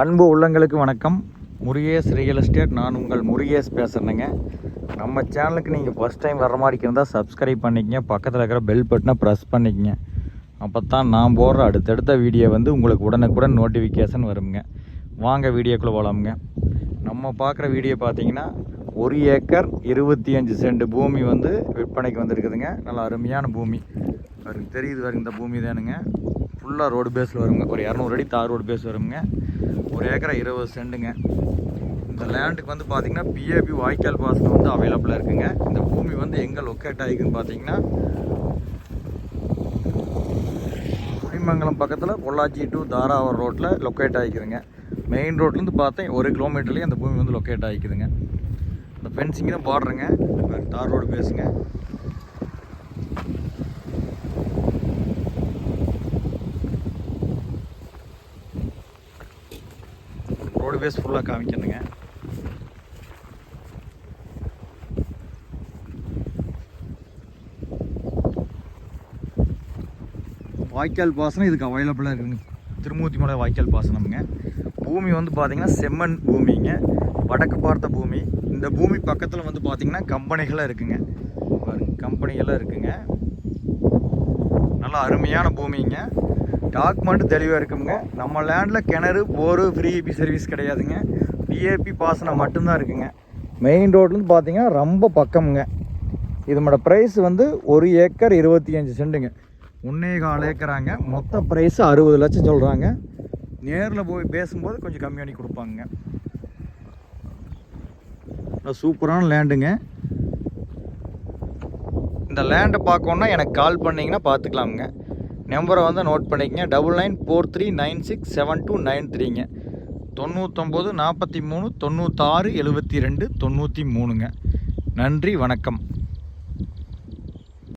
அன்பு உள்ளங்களுக்கு வணக்கம். முருகேஷ் ரியல் எஸ்டேட் நான் உங்கள் முருகேஷ் பேசுகிறேங்க நம்ம சேனலுக்கு நீங்கள் ஃபஸ்ட் டைம் வர மாதிரி இருந்தால் சப்ஸ்கிரைப் பண்ணிக்கங்க. பக்கத்தில் இருக்கிற பெல் பட்டனை ப்ரெஸ் பண்ணிக்கங்க. அப்போ தான் நான் போடுற அடுத்தடுத்த வீடியோ வந்து உங்களுக்கு உடனுக்குடன் நோட்டிஃபிகேஷன் வருங்க. வாங்க வீடியோக்குள்ளே போகலாமுங்க நம்ம பார்க்குற வீடியோ பார்த்தீங்கன்னா ஒரு ஏக்கர் இருபத்தி அஞ்சு சென்ட் பூமி வந்து விற்பனைக்கு வந்துருக்குதுங்க. நல்லா அருமையான பூமி. பாருங்க தெரியுது வருங்க இந்த பூமி தானுங்க. ஃபுல்லாக ரோடு பேஸில் வருங்க. ஒரு இரநூறு அடி தார் ரோடு பேஸ் வருங்க. ஒரு ஏக்கரை இருபது சென்ட்டுங்க இந்த லேண்டுக்கு வந்து பார்த்தீங்கன்னா பிஏபி வாய்க்கால் பாசனம் வந்து அவைலபிளாக இருக்குங்க. இந்த பூமி வந்து எங்கே லொக்கேட் ஆகிக்குன்னு பார்த்தீங்கன்னா குடிமங்கலம் பக்கத்தில் பொள்ளாச்சி டு தாராவரம் ரோட்டில் லொக்கேட் ஆகிக்குதுங்க மெயின் ரோட்லேருந்து பார்த்தேன் ஒரு கிலோமீட்டர்லேயே அந்த பூமி வந்து லொக்கேட் ஆகிக்குதுங்க இந்த ஃபென்சிங் தான் போடுறேங்க தார் ரோடு பேசுங்க ரோடு பேஸ் ஃபுல்லாக காமிக்கணுங்க. வாய்க்கால் பாசனம் இதுக்கு அவைலபிளாக இருக்குங்க. திருமூர்த்தி மலை வாய்க்கால் பாசனம்ங்க. பூமி வந்து பார்த்திங்கன்னா செம்மண் பூமிங்க. வடக்கு பார்த்த பூமி. இந்த பூமி பக்கத்தில் வந்து பார்த்திங்கன்னா கம்பெனிகளாக இருக்குங்க. பாருங்க கம்பெனிகளாக இருக்குங்க. நல்லா அருமையான பூமிங்க. டாக்குமெண்ட் தெளிவாக இருக்குங்க. நம்ம லேண்டில் கிணறு போரு ஃப்ரீபி சர்வீஸ் கிடையாதுங்க. பிஏபி பாசனம் மட்டும்தான் இருக்குங்க. மெயின் ரோட்லேருந்து பார்த்தீங்கன்னா ரொம்ப பக்கமுங்க. இதனோட ப்ரைஸ் வந்து ஒரு ஏக்கர் இருபத்தி அஞ்சு சென்ட்டுங்க ஒன்னே கால் ஏக்கராங்க. மொத்த ப்ரைஸ் அறுபது லட்சம் சொல்கிறாங்க நேரில் போய் பேசும்போது கொஞ்சம் கம்மி பண்ணி கொடுப்பாங்க சூப்பரான லேண்டுங்க. இந்த லேண்டை பார்க்கணுன்னா எனக்கு கால் பண்ணிங்கன்னா பார்த்துக்கலாமுங்க. நம்பரை வந்து நோட் பண்ணிக்கங்க. Double nine four three nine six seven two nine த்ரீங்க தொண்ணூத்தொம்பது நாற்பத்தி மூணு தொண்ணூத்தாறு எழுபத்தி ரெண்டு தொண்ணூற்றி மூணுங்க. நன்றி வணக்கம்.